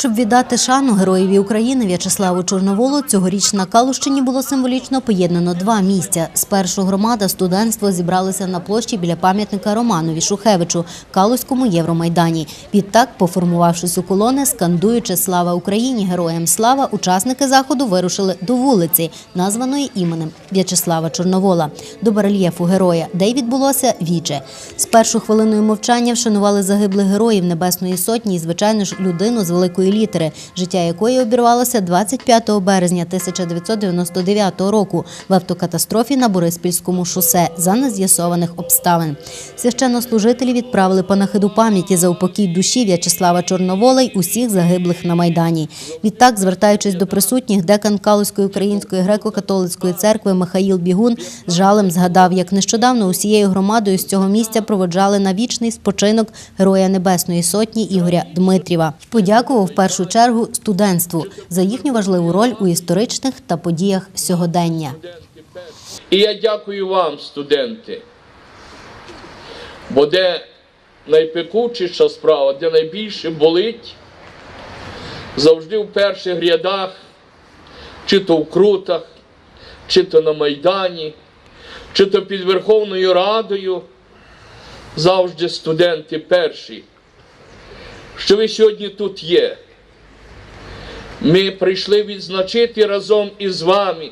Щоб віддати шану героєві України В'ячеславу Чорноволу, цьогоріч на Калущині було символічно поєднано два місця. Спершу громада студентство зібралися на площі біля пам'ятника Романові Шухевичу, Калузькому Євромайдані. Відтак, поформувавшись у колони, скандуючи «Слава Україні! Героям слава!», учасники заходу вирушили до вулиці, названої іменем В'ячеслава Чорновола, до барельєфу героя, де й відбулося віче. Спершу хвилиною мовчання вшанували загиблих героїв Небесної Сотні і, звичайно ж, людину з великої літери, життя якої обірвалося 25 березня 1999 року в автокатастрофі на Бориспільському шосе за нез'ясованих обставин. Священнослужителі відправили панахиду пам'яті за упокій душі В'ячеслава Чорновола й усіх загиблих на Майдані. Відтак, звертаючись до присутніх, декан Калузької української греко-католицької церкви Михаїл Бігун з жалем згадав, як нещодавно усією громадою з цього місця проводжали на вічний спочинок Героя Небесної Сотні Ігоря Дмитріва. Подякував першу чергу студентству за їхню важливу роль у історичних та подіях сьогодення. І я дякую вам, студенти. Бо де найпекучіша справа, де найбільше болить, завжди в перших рядах, чи то в крутах, чи то на Майдані, чи то під Верховною Радою, завжди студенти перші. Що ви сьогодні тут є? Ми прийшли відзначити разом із вами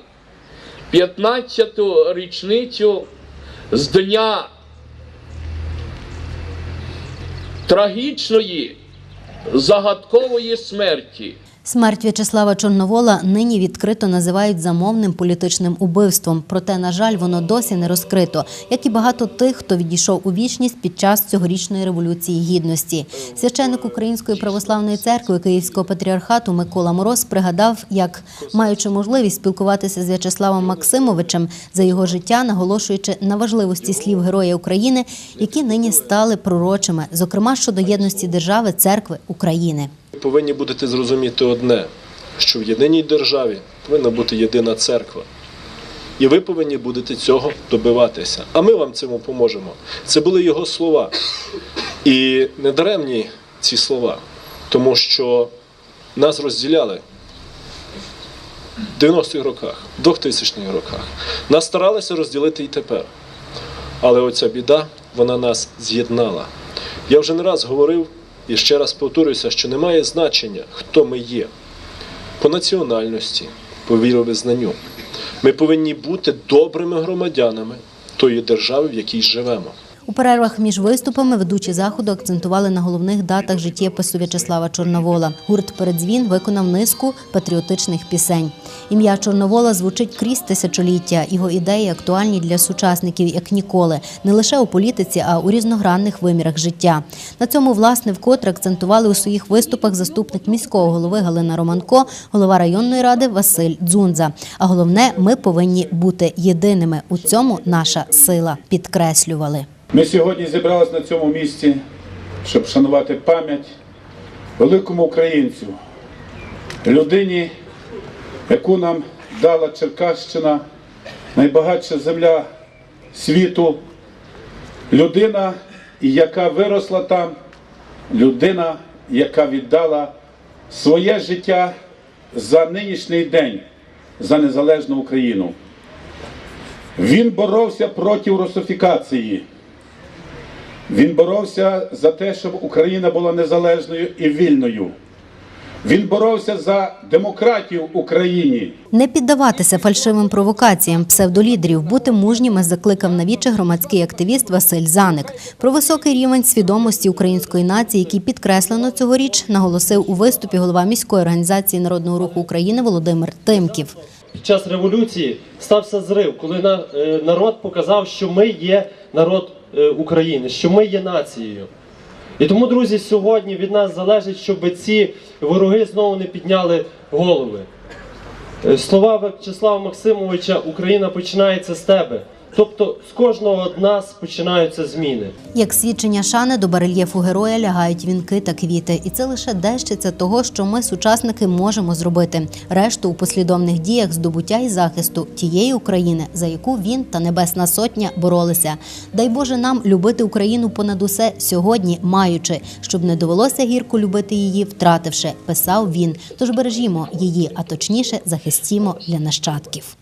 15-ту річницю з дня трагічної загадкової смерті. Смерть В'ячеслава Чорновола нині відкрито називають замовним політичним убивством. Проте, на жаль, воно досі не розкрито, як і багато тих, хто відійшов у вічність під час цьогорічної революції гідності. Священник Української православної церкви Київського патріархату Микола Мороз пригадав, як маючи можливість спілкуватися з В'ячеславом Максимовичем за його життя, наголошуючи на важливості слів Героя України, які нині стали пророчими, зокрема щодо єдності держави, церкви України. Ви повинні будете зрозуміти одне, що в єдиній державі повинна бути єдина церква. І ви повинні будете цього добиватися. А ми вам цьому поможемо. Це були його слова. І недаремні ці слова, тому що нас розділяли в 90-х роках, в 2000-х роках. Нас старалися розділити і тепер. Але оця біда, вона нас з'єднала. Я вже не раз говорив і ще раз повторююся, що немає значення, хто ми є по національності, по віровизнанню. Ми повинні бути добрими громадянами тої держави, в якій живемо. У перервах між виступами ведучі заходу акцентували на головних датах життєпису В'ячеслава Чорновола. Гурт «Передзвін» виконав низку патріотичних пісень. Ім'я Чорновола звучить крізь тисячоліття. Його ідеї актуальні для сучасників як ніколи, не лише у політиці, а у різногранних вимірах життя. На цьому власне вкотре акцентували у своїх виступах заступник міського голови Галина Романко, голова районної ради Василь Дзунза. А головне, ми повинні бути єдиними. У цьому наша сила підкреслювали. Ми сьогодні зібралися на цьому місці, щоб шанувати пам'ять великому українцю, людині, яку нам дала Черкащина, найбагатша земля світу, людина, яка виросла там, людина, яка віддала своє життя за нинішній день, за незалежну Україну. Він боровся проти русифікації. Він боровся за те, щоб Україна була незалежною і вільною. Він боровся за демократію в Україні. Не піддаватися фальшивим провокаціям псевдолідерів, бути мужніми закликав навіче громадський активіст Василь Заник. Про високий рівень свідомості української нації, який підкреслено цьогоріч, наголосив у виступі голова міської організації народного руху України Володимир Тимків. Під час революції стався зрив, коли на- е, народ показав, що ми є народ України, що ми є нацією. І тому, друзі, сьогодні від нас залежить, щоб ці вороги знову не підняли голови. Е, Слова В'ячеслава Максимовича Україна починається з тебе. Тобто з кожного з нас починаються зміни. Як свідчення шани до барельєфу героя лягають вінки та квіти, і це лише дещиця того, що ми, сучасники, можемо зробити. Решту у послідовних діях здобуття і захисту тієї України, за яку він та Небесна Сотня боролися. Дай Боже нам любити Україну понад усе сьогодні, маючи, щоб не довелося гірко любити її, втративши, писав він. Тож бережімо її, а точніше захистімо для нащадків.